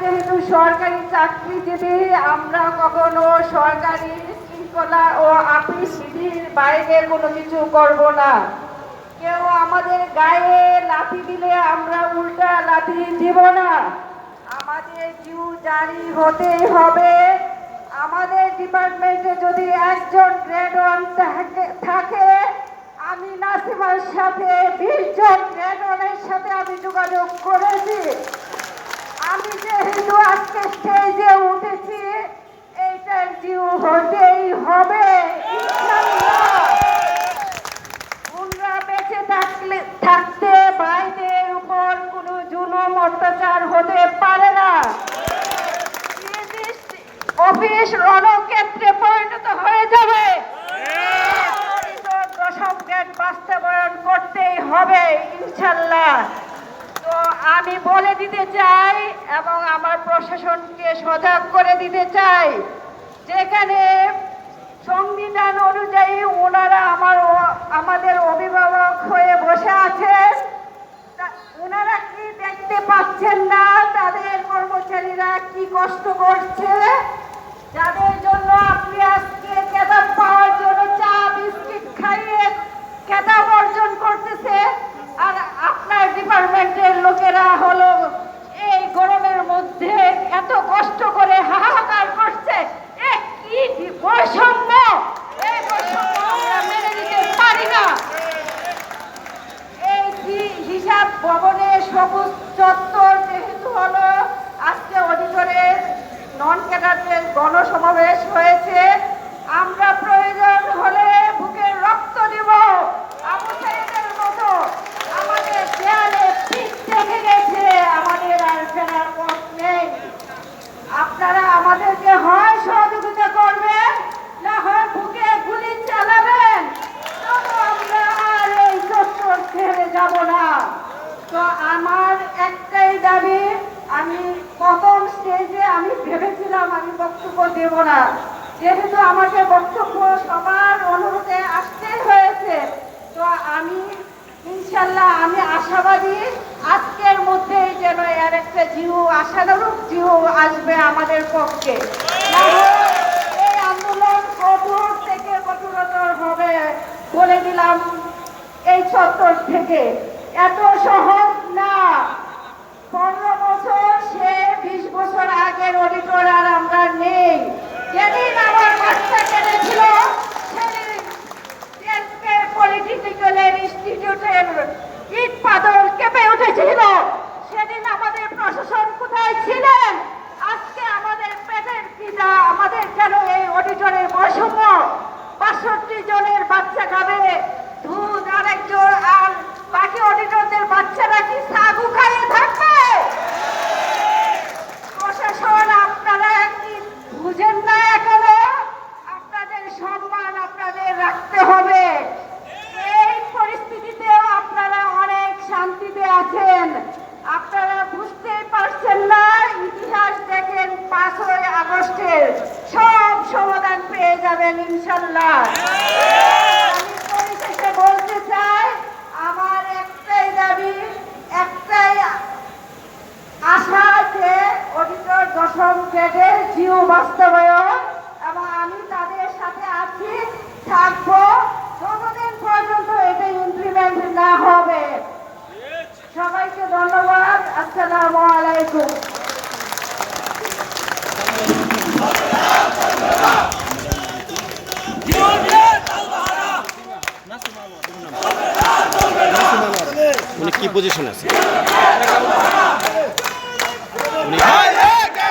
যেহেতু সরকারি চাকরিজীবী আমরা কখনো সরকারি শৃঙ্খলা ও আপিস বিধির বাইরে কোনো কিছু করব না। কেউ আমাদের গায়ে লাথি দিলে আমরা উল্টা লাথি দিব না। আমাদের ডিউ জারি হতেই হবে। আমাদের ডিপার্টমেন্টে যদি একজন গ্রেড ওয়ান থাকে, আমি নাসিমার সাথে বিশ জন গ্রেড ওয়ানের সাথে আমি যোগাযোগ করেছি। আমি যেহেতু আজকে স্টেজে উঠেছি এইটার ডিউ হতেই হবে। উনরা বেঁচে থাকলে থাকতে বাইরের উপর কোনো জুলুম অত্যাচার হতে পারে না। অফিস রণক্ষেত্রে পরিণত হয়ে যাবে। দশম জ্ঞান বাস্তবায়ন করতেই হবে ইনশাল্লাহ। আমি বলে দিতে চাই এবং আমার প্রশাসনকে সজাগ করে দিতে চাই। যেখানে সংবিধান অনুযায়ী ওনারা আমার আমাদের অভিভাবক হয়ে বসে আছেন। ওনারা কি দেখতে পাচ্ছেন না? তাদের কর্মচারীরা কি কষ্ট করছে? যাদের জন্য আপনি আজকে খেতাব পাওয়ার জন্য চা, বিস্কিট খাইয়ে খেতাব অর্জন করতেছে আর ডিপার্টমেন্টের লোকেরা হলো, এই গরমের মধ্যে এত কষ্ট করে হাহাকার করছে। এ কি এই আমরা নিতে পারি না। এই হিসাব সবুজ চত্বর যেহেতু হলো, আজকে নন গণসমাবেশ হয়েছে আমরা প্রয়োজন হলে বুকের রক্ত দিব আবু সাইদের মতো আমাদের দেয়ালে পিঠ থেকে গেছে আমাদের আর ফেরার পথ নেই আপনারা আমাদেরকে হয় সহযোগিতা করবেন না হয় বুকে গুলি চালাবেন তবে আমরা আর এই চত্বর ছেড়ে যাব না তো আমার একটাই দাবি আমি প্রথম স্টেজে আমি ভেবেছিলাম আমি বক্তব্য দেব না যেহেতু আমাকে বক্তব্য সবার অনুরোধে আসতেই হয়েছে তো আমি ইনশাল্লাহ আমি আশাবাদী আজকের মধ্যেই যেন এর একটা জিও আশানুরূপ জিও আসবে আমাদের পক্ষে না হলে এই আন্দোলন কঠোর থেকে কঠোরতর হবে বলে দিলাম এই চত্বর থেকে এত সহজ না পনেরো বছর সে বিশ বছর আগের অডিটর আর আমরা নেই যেদিন আমার বাচ্চা কেটেছিল সেদিন পলিটিক্যাল ইনস্টিটিউটের ইট পাথর কেঁপে উঠেছিল সেদিন আমাদের প্রশাসন কোথায় ছিলেন আজকে আমাদের পেটের পিতা আমাদের কেন এই অডিটরের বৈষম্য বাষট্টি জনের বাচ্চা খাবে দুধ আরেকজন আর বাকি অডিটরদের বাচ্চারা কি সাগু খাইয়ে থাকবে প্রশাসন আপনারা কি বুঝেন না এখনও আপনাদের সম্মান আপনাদের রাখতে হবে এই পরিস্থিতিতেও আপনারা শান্তিতে আছেন। আপনারা বুঝতেই পারছেন না, ইতিহাস দেখেন পাঁচই আগস্টের সব সমাধান পেয়ে যাবেন ইনশাল্লাহ বলতে চাই একটাই একটাই আশা যে অডিটর এবং আমি তাদের সাথে আছি, থাকব যতদিন পর্যন্ত এটা ইমপ্লিমেন্ট না হবে সবাইকে ধন্যবাদ আসসালামু আলাইকুম উনি কি পজিশন আছে উনি উনি কে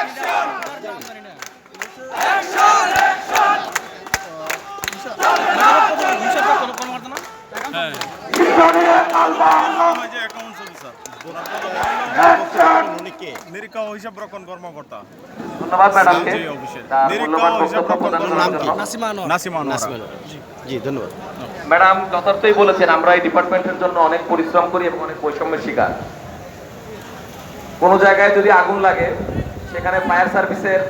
নিরীক্ষা হিসাব রক্ষণ কর্মকর্তা ধন্যবাদ ম্যাডামকে নিরীক্ষা হিসাব রক্ষণ। জি ধন্যবাদ। ম্যাডাম যথার্থই বলেছেন আমরা এই ডিপার্টমেন্টের জন্য অনেক পরিশ্রম করি এবং অনেক বৈষম্যের শিকার। কোনো জায়গায় যদি আগুন লাগে সেখানে ফায়ার সার্ভিসের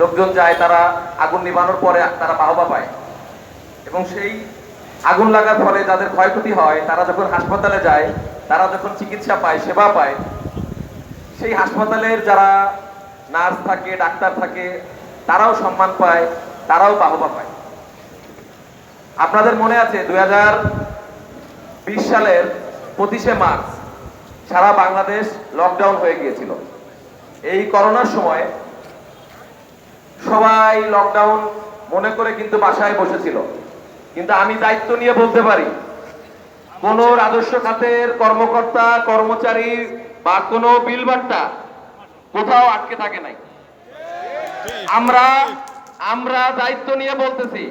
লোকজন যায় তারা আগুন নিভানোর পরে তারা বাহবা পায়। এবং সেই আগুন লাগার ফলে যাদের ক্ষয়ক্ষতি হয়, তারা যখন হাসপাতালে যায়, তারা যখন চিকিৎসা পায়, সেবা পায়, সেই হাসপাতালের যারা নার্স থাকে, ডাক্তার থাকে, তারাও সম্মান পায়, তারাও বাহবা পায়। আপনাদের মনে আছে দুই বিশ সালের পঁচিশে মার্চ সারা বাংলাদেশ লকডাউন হয়ে গিয়েছিল। এই করোনার সময় সবাই লকডাউন মনে করে কিন্তু বাসায় বসেছিল। কিন্তু আমি দায়িত্ব নিয়ে বলতে পারি, কোন রাজস্ব খাতের কর্মকর্তা, কর্মচারী বা কোনো বিলবাট্টা কোথাও আটকে থাকে নাই। আমরা আমরা দায়িত্ব নিয়ে বলতেছি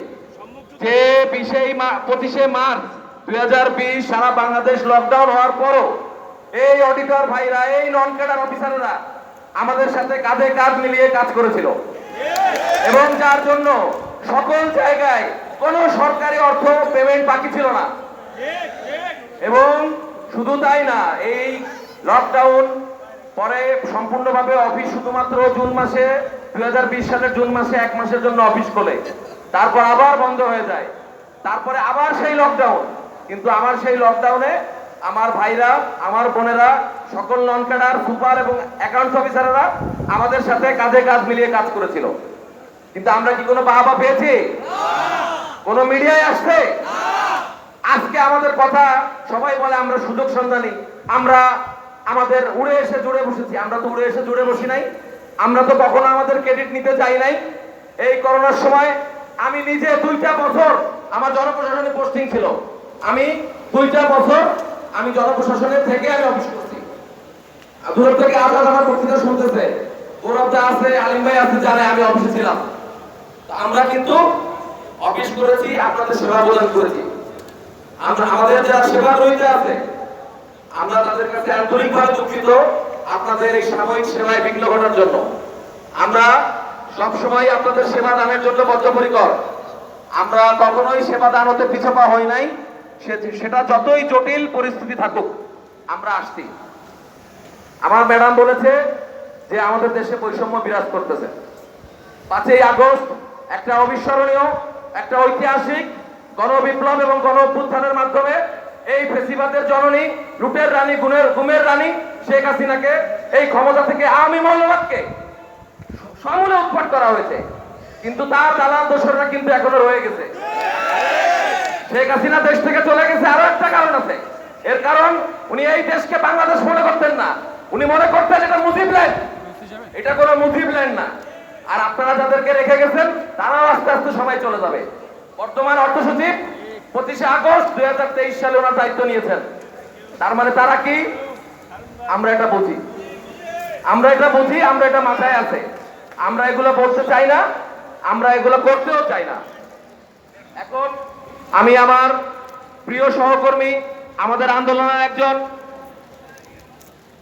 যে বিশে পঁচিশে মার্চ দুই হাজার বিশ সারা বাংলাদেশ লকডাউন হওয়ার পরও এই অডিটর ভাইরা, এই নন ক্যাডার অফিসাররা আমাদের সাথে কাঁধে কাঁধ মিলিয়ে কাজ করেছিল। এবং যার জন্য সকল জায়গায় কোনো সরকারি অর্থ পেমেন্ট বাকি ছিল না। এবং শুধু তাই না, এই লকডাউন পরে সম্পূর্ণভাবে অফিস শুধুমাত্র জুন মাসে দু হাজার বিশ সালের জুন মাসে এক মাসের জন্য অফিস খোলে। তারপর আবার বন্ধ হয়ে যায়। তারপরে আবার সেই লকডাউন কিন্তু আমার সেই লকডাউনে আমার ভাইরা, আমার বোনেরা, সকল নন ক্যাডার সুপার এবং অ্যাকাউন্টস অফিসাররা আমাদের সাথে কাঁধে কাজ মিলিয়ে কাজ করেছিল। কিন্তু আমরা কি কোনো বাহবা পেয়েছি? কোনো মিডিয়ায় আসছে আজকে আমাদের কথা সবাই বলে আমরা সুযোগ সন্ধানী। আমরা আমাদের উড়ে এসে জুড়ে বসেছি। আমরা তো উড়ে এসে জুড়ে বসি নাই। আমরা তো কখনো আমাদের ক্রেডিট নিতে চাই নাই। এই করোনার সময় আমি নিজে দুইটা বছর আমার জনপ্রশাসনে পোস্টিং ছিল। আমি দুইটা বছর আমি জনপ্রশাসনের থেকে আমি অফিস করছি। দূরের থেকে আজাদ আমার বক্তৃতা শুনতেছে। গৌরবদা আছে, আলিম ভাই আছে, জানে আমি অফিসে ছিলাম। আমরা কিন্তু অফিস করেছি, আপনাদের সেবা প্রদান করেছি। আমরা আমাদের যারা সেবা রইতে আছে, আমরা তাদের কাছে আন্তরিকভাবে দুঃখিত আপনাদের এই সাময়িক সেবায় বিঘ্ন ঘটার জন্য। আমরা সবসময় আপনাদের সেবা দানের জন্য বদ্ধপরিকর। আমরা কখনোই সেবা দান হতে পিছপা হই নাই। সেটা যতই জটিল পরিস্থিতি থাকুক, আমরা আসছি। আমার ম্যাডাম বলেছে যে আমাদের দেশে বৈষম্য বিরাজ করতেছে। পাঁচই আগস্ট একটা অবিস্মরণীয় একটা ঐতিহাসিক গণবিপ্লব এবং গণ অভ্যুত্থানের মাধ্যমে এই ফেসিবাদের জননী লুটের রানী, গুণের, গুমের রানী শেখ হাসিনাকে এই ক্ষমতা থেকে আওয়ামী মৌলবাদকে সমূলে উৎপাট করা হয়েছে। কিন্তু তার দালাল দোসররা কিন্তু এখনও রয়ে গেছে। শেখ হাসিনা দেশ থেকে চলে গেছে আরও একটা কারণ আছে। এর কারণ, উনি এই দেশকে বাংলাদেশ মনে করতেন না। উনি মনে করতেন এটা মুজিব ল্যান্ড। এটা কোনো মুজিব ল্যান্ড না। আর আপনারা যাদেরকে রেখে গেছেন, তারাও আস্তে আস্তে সময় চলে যাবে। বর্তমান অর্থ সচিব পঁচিশে আগস্ট দুই হাজার তেইশ সালে ওনার দায়িত্ব নিয়েছেন। তার মানে তারা কি? আমরা এটা বুঝি। আমরা এটা বুঝি, আমরা এটা মাথায় আছে। আমরা এগুলো বলতে চাই না, আমরা এগুলো করতেও চাই না। এখন আমি আমার প্রিয় সহকর্মী, আমাদের আন্দোলনের একজন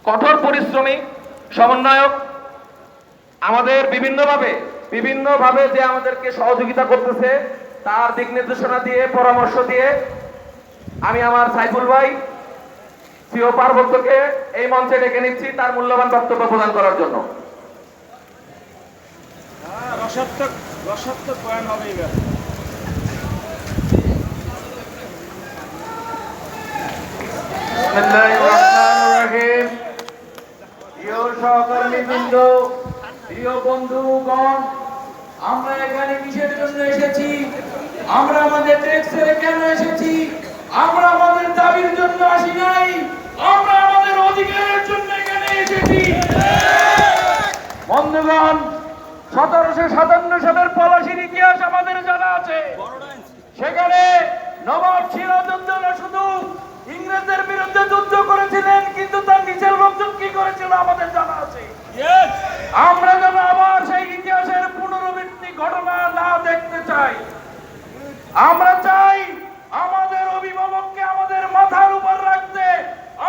কঠোর পরিশ্রমী, সমন্বয়ক আমাদের বিভিন্নভাবে বিভিন্নভাবে যে আমাদেরকে সহযোগিতা করতেছে তার দিক নির্দেশনা দিয়ে পরামর্শ দিয়ে আমি আমার সাইফুল ভাই সিও পার্বত্যকে এই মঞ্চে ডেকে নিচ্ছি তার মূল্যবান বক্তব্য প্রদান করার জন্য রসাত্মক রসাত্মক বয়ান হবে এবার বিসমিল্লাহিররহমানিররহিম। প্রিয় সহকর্মীবৃন্দ প্রিয় বন্ধুগণ, আমরা এখানে কিসের জন্য এসেছি? আমরা আমাদের ট্যাক্সের কেন এসেছি? আমরা আমাদের দাবির জন্য আসি নাই। আমরা আমাদের অধিকারের জন্য এখানে এসেছি। বন্ধুগণ, সতেরোশো সাতান্ন সালের পলাশির ইতিহাস আমাদের জানা আছে। সেখানে নবাব সিরাজউদ্দৌলা শুধু ইংরেজদের বিরুদ্ধে যুদ্ধ করেছিলেন, কিন্তু তার নিজের লোকজন কি করেছিল আমাদের জানা আছে। আমরা যেন আবার সেই ইতিহাসের পুনরাবৃত্তি ঘটনা না দেখতে চাই। আমরা চাই আমাদের অভিভাবককে আমাদের মাথার উপর রাখতে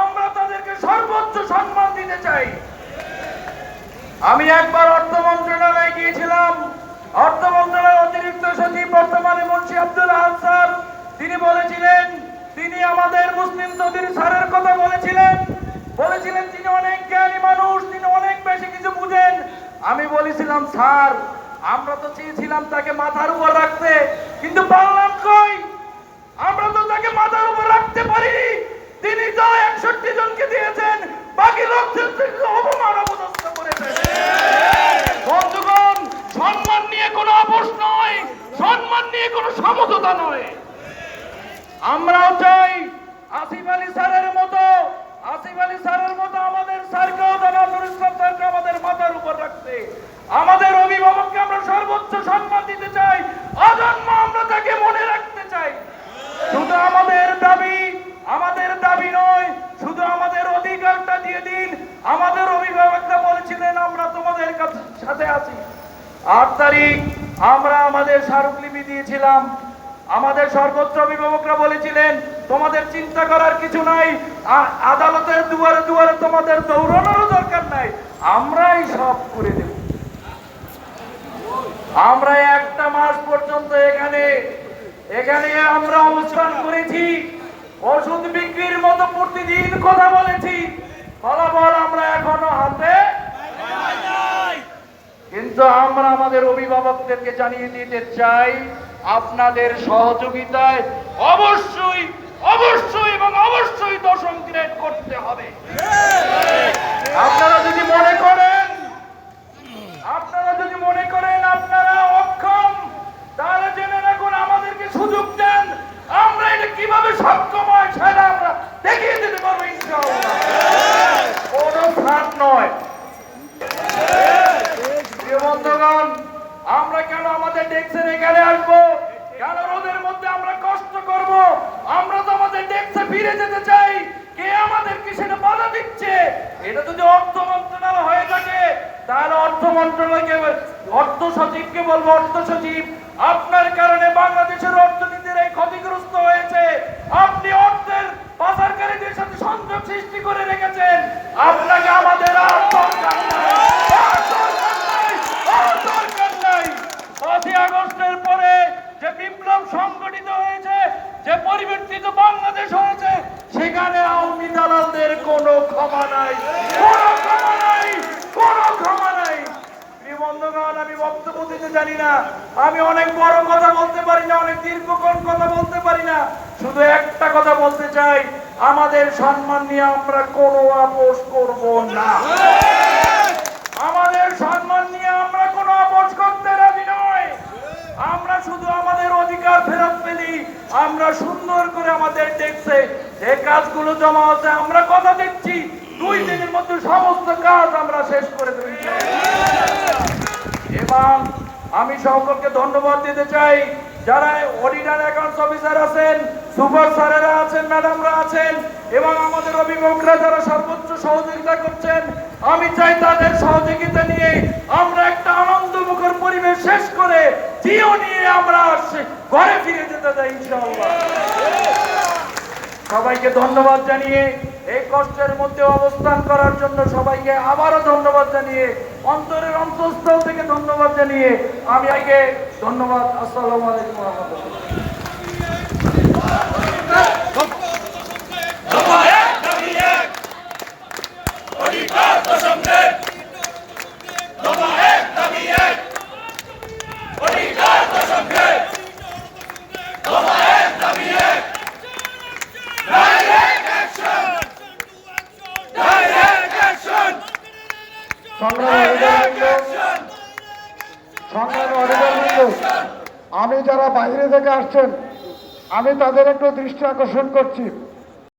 আমরা তাদেরকে সর্বোচ্চ সম্মান দিতে চাই। আমি একবার অর্থ মন্ত্রণালয়ে গিয়েছিলাম। অর্থ মন্ত্রণালয়ের অতিরিক্ত সচিব বর্তমানে মুন্সি আব্দুল আহাদ স্যার। তিনি বলেছিলেন, তিনি আমাদের মুসলিম চৌধুরী স্যারের কথা বলেছিলেন। বলেছিলেন, তিনি অনেক জ্ঞানী মানুষ, তিনি অনেক বেশি আমি বলেছিলাম, স্যার, আমরা তো চেয়েছিলাম তাকে মাথার উপর রাখতে, কিন্তু পারলাম কই? আমরা তো তাকে মাথার উপর রাখতে পারিনি। তিনি তো একষট্টি জনকে দিয়েছেন, বাকি লোকদের অপমান অপদস্থ করেছেন বন্ধুগণ, সম্মান নিয়ে কোনো আপোষ নয়, সম্মান নিয়ে কোনো সমতা নয়। আমরাও চাই আমাদের অভিভাবককে আমরা সর্বোচ্চ সম্মান দিতে চাই আজন্ম আমরা তাকে মনে রাখতে চাই। শুধু আমাদের দাবি আমাদের দাবি নয়, শুধু আমাদের অধিকারটা দিয়ে দিন। আমাদের অভিভাবকরা বলেছিলেন, আমরা তোমাদের সাথে আছি। আট তারিখ আমরা আমাদের স্মারকলিপি দিয়েছিলাম। আমাদের সর্বোচ্চ অভিভাবকরা বলেছিলেন, তোমাদের চিন্তা করার কিছু নাই আদালতের দুয়ারে দুয়ারে তোমাদের দৌড়ানোরও দরকার নাই। আমরাই সব করে দেব। আমরা একটা মাস পর্যন্ত এখানে এখানে আমরা অনুষ্ঠান করেছি, ওষুধ বিক্রির মতো প্রতিদিন কথা বলেছি, ফলাফল আমরা এখনও হাতে কিন্তু আমরা আমাদের অভিভাবকদেরকে জানিয়ে দিতে চাই, আপনাদের সহযোগিতায় অবশ্যই অবশ্যই এবং অবশ্যই দশম গ্রেড করতে হবে। আপনারা যদি মনে করেন আপনারা যদি মনে করেন আপনারা অক্ষম তাহলে জেনে রাখুন আমাদেরকে সুযোগ দেন আমরা এটা কীভাবে সক্ষম হয় সেটা আমরা দেখিয়ে দিতে পারব ইনশাআল্লাহ কোনো ছাড় নয় প্রিয় বন্ধুগণ আমরা কেন আমাদের ডেস্কের এখানে আসব কেন রোদের মধ্যে আমরা কষ্ট করব আমরা তো আমাদের ডেস্কে ফিরে যেতে চাই কে আমাদেরকে সেটা বাধা দিচ্ছে এটা যদি অর্থ মন্ত্রণালয় হয়ে থাকে তাহলে অর্থ মন্ত্রণালয়কে অর্থ সচিবকে বলব অর্থ সচিব আপনার কারণে বাংলাদেশের অর্থনীতির এই ক্ষতিগ্রস্ত হয়েছে। আপনি অর্থের পাচারকারীদের সাথে সংযোগ সৃষ্টি করে রেখেছেন। আপনাকে আমাদের আগস্টের পরে যে বিপ্লব সংগঠিত হয়েছে, যে পরিবর্তিত বাংলাদেশ হয়েছে, সেখানে আওয়ামী দালালদের কোনো ক্ষমা নাই কোনো ক্ষমা নাই প্রিয় আমাদের সম্মান নিয়ে আমরা কোনো আপোষ করব না। আমাদের সম্মান নিয়ে আমরা কোনো আপোষ করতে রাজি নয় আমরা শুধু আমাদের অধিকার ফেরত পেলি, আমরা সুন্দর করে আমাদের ডেস্কে যে কাজগুলো জমা আছে আমরা কথা দিচ্ছি, দুই দিনের মধ্যে সমস্ত কাজ আমরা শেষ করে দেব। এবং আমি সকলকে ধন্যবাদ দিতে চাই। যারা অডিটার অ্যাকাউন্টস অফিসার আছেন, সুপার স্যারেরা আছেন, ম্যাডামরা আছেন, এবং আমাদের অভিভাবকরা যারা সর্বোচ্চ সহযোগিতা করছেন, আমি চাই তাদের সহযোগিতা নিয়ে আমরা একটা আনন্দমুখর পরিবেশ শেষ করে জিও নিয়ে আমরা ঘরে ফিরে যেতে চাই সবাইকে ধন্যবাদ জানিয়ে এই কষ্টের মধ্যে অবস্থান করার জন্য সবাইকে আবারও ধন্যবাদ জানিয়ে অন্তরের অন্তঃস্থল থেকে ধন্যবাদ জানিয়ে আমি আগে ধন্যবাদ আসসালামু আলাইকুম রহমতুল্লাহ। আসছেন আমি তাদের একটু দৃষ্টি আকর্ষণ করছি।